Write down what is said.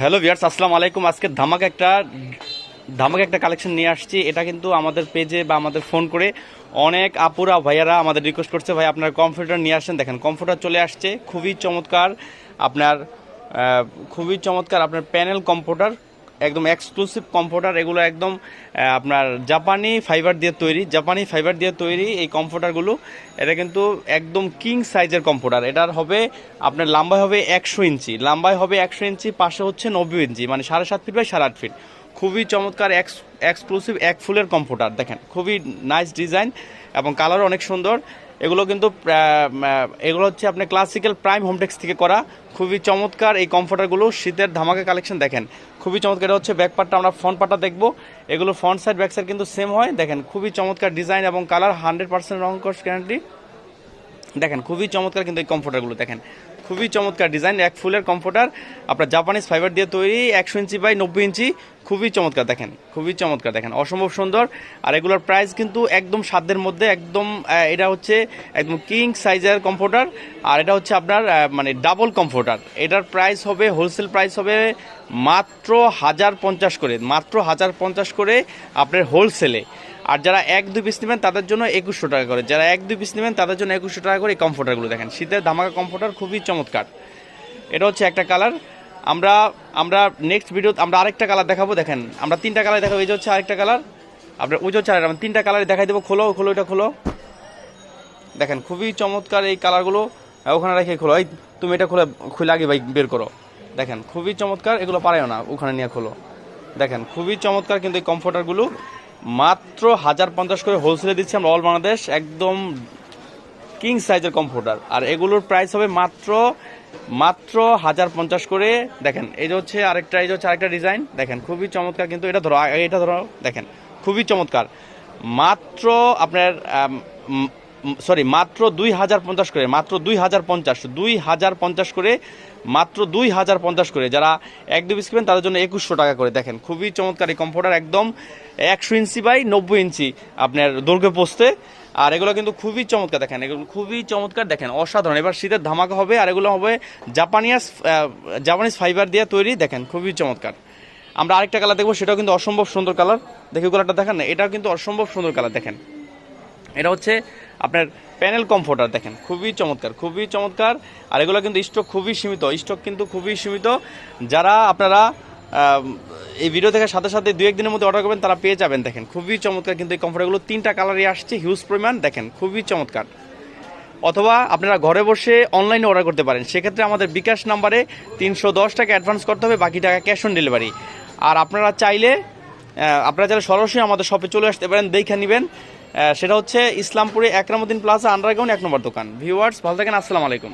Hello viewers আসসালামু আলাইকুম। আজকে ধামাক একটা ধামাক একটা কালেকশন নিয়ে আসছি। এটা কিন্তু আমাদের পেজে বা আমাদের ফোন করে অনেক আপুরা, ভাইয়ারা আমাদের রিকোয়েস্ট করছে। ভাই, আপনার কম্পিউটার নিয়ে আসছেন দেখেন কম্পিউটার চলে আসছে। খুবই চমৎকার আপনার খুবই চমৎকার আপনার প্যানেল কম্পিউটার একদম এক্সক্লুসিভ কম্পিউটার এগুলো একদম আপনার জাপানি ফাইবার দিয়ে তৈরি, জাপানি ফাইবার দিয়ে তৈরি এই কম্পিউটারগুলো এটা কিন্তু একদম কিং সাইজের কম্পিউটার এটার হবে, আপনার লম্বায় হবে একশো ইঞ্চি। লম্বায় হবে একশো ইঞ্চি, পাশে হচ্ছে নব্বই ইঞ্চি মানে সাড়ে সাত ফিট বাই সাড়ে আট ফিট খুবই চমৎকার এক্স এক্সক্লুসিভ এক ফুলের কম্পিউটার দেখেন। খুবই নাইস ডিজাইন এবং কালারও অনেক সুন্দর। এগুলো কিন্তু এগুলো হচ্ছে আপনি ক্লাসিক্যাল প্রাইম হোমটেক্স থেকে করা। খুবই চমৎকার এই কমফোর্টারগুলো শীতের ধামাকা কালেকশন দেখেন। খুবই চমৎকার, এটা হচ্ছে ব্যাক পার্টটা আমরা ফ্রন্ট পার্টটা দেখব। এগুলো ফ্রন্ট সাইড ব্যাক সাইড কিন্তু সেম হয়। দেখেন, খুবই চমৎকার ডিজাইন এবং কালার হান্ড্রেড পার্সেন্ট রং কোর্স গ্যারান্টি দেখেন, খুবই চমৎকার কিন্তু এই কমফোর্টারগুলো দেখেন। খুবই চমৎকার ডিজাইন এক ফুলের কমফোর্টার আপনার জাপানিজ ফাইবার দিয়ে তৈরি, একশো ইঞ্চি বাই নব্বই ইঞ্চি, খুবই চমৎকার দেখেন, খুবই চমৎকার দেখেন, অসম্ভব সুন্দর। আর এগুলোর প্রাইস কিন্তু একদম সাধ্যের মধ্যে, একদম এটা হচ্ছে একদম কিং সাইজের কমফোর্টার আর এটা হচ্ছে আপনার মানে ডাবল কমফোর্টার এটার প্রাইস হবে হোলসেল প্রাইস হবে মাত্র হাজার পঞ্চাশ করে, মাত্র হাজার পঞ্চাশ করে আপনার হোলসেলে আর যারা এক দুই পিস নেবেন, তাদের জন্য একুশশো টাকা করে, যারা এক দুই পিস নেবেন, তাদের জন্য একুশশো টাকা করে এই কমফোর্টারগুলো দেখেন। শীতের ধামাকা কমফোর্টার খুবই চমৎকার। এটা হচ্ছে একটা কালার। আমরা আমরা নেক্সট ভিডিও আমরা আরেকটা কালার দেখাবো, দেখেন। আমরা তিনটা কালার দেখাবো, এই যে হচ্ছে আরেকটা কালার। আপনার ওই যে হচ্ছে আমরা তিনটা কালার দেখাই দেবো। খোলো খোলো, এটা খোলো। দেখেন, খুবই চমৎকার এই কালারগুলো। ওখানে রেখে খোলো। এই তুমি এটা খুলে খুলে আগে ভাই, বের করো। দেখেন, খুবই চমৎকার। এগুলো পারেও না, ওখানে নিয়ে খোলো। দেখেন, খুবই চমৎকার কিন্তু এই কমফোর্টারগুলো মাত্র হাজার পঞ্চাশ করে হোলসেলে দিচ্ছি আমরা অল বাংলাদেশ একদম কিং সাইজের কমফোর্টার আর এগুলোর প্রাইস হবে মাত্র মাত্র হাজার পঞ্চাশ করে। দেখেন, এই হচ্ছে আরেকটা, এই হচ্ছে আরেকটা ডিজাইন দেখেন, খুবই চমৎকার কিন্তু এটা ধরো এটা ধরো, দেখেন, খুবই চমৎকার। মাত্র আপনার সরি মাত্র দুই হাজার পঞ্চাশ করে, মাত্র দুই হাজার পঞ্চাশ, দুই হাজার পঞ্চাশ করে, মাত্র দুই হাজার পঞ্চাশ করে। যারা এক দু পিস কিনবেন, তাদের জন্য একুশশো টাকা করে। দেখেন, খুবই চমৎকার এই কম্পিউটার একদম একশো ইঞ্চি বাই নব্বই ইঞ্চি আপনার দৈর্ঘ্য পোস্তে আর এগুলো কিন্তু খুবই চমৎকার দেখেন, এগুলো খুবই চমৎকার দেখেন, অসাধারণ। এবার শীতের ধামাকা হবে আর এগুলো হবে জাপানিয়াস জাপানিজ ফাইবার দিয়ে তৈরি, দেখেন, খুবই চমৎকার। আমরা আরেকটা কালার দেখব, সেটাও কিন্তু অসম্ভব সুন্দর কালার দেখি কালারটা দেখেন না, এটাও কিন্তু অসম্ভব সুন্দর কালার দেখেন। এটা হচ্ছে আপনার প্যানেল কমফোর্টার দেখেন, খুবই চমৎকার খুবই চমৎকার। আর এগুলো কিন্তু স্টক খুবই সীমিত স্টক কিন্তু খুবই সীমিত। যারা আপনারা এই ভিডিও দেখার সাথে সাথে দু একদিনের মধ্যে অর্ডার করবেন, তারা পেয়ে যাবেন। দেখেন, খুবই চমৎকার কিন্তু এই কমফোর্টারগুলো তিনটা কালারই আসছে হিউজ পরিমাণ। দেখেন, খুবই চমৎকার। অথবা আপনারা ঘরে বসে অনলাইনে অর্ডার করতে পারেন। সেক্ষেত্রে আমাদের বিকাশ নাম্বারে তিনশো দশ টাকা অ্যাডভান্স করতে হবে, বাকি টাকা ক্যাশ অন ডেলিভারি আর আপনারা চাইলে আপনারা চাইলে সরাসরি আমাদের শপে চলে আসতে পারেন, দেখে নেবেন। সেটা হচ্ছে ইসলামপুরে একরামুদ্দিন প্লাজা আন্ডারগ্রাউন্ড এক নম্বর দোকান। ভিউয়ার্স ভালো থাকেন, আসসালামু আলাইকুম।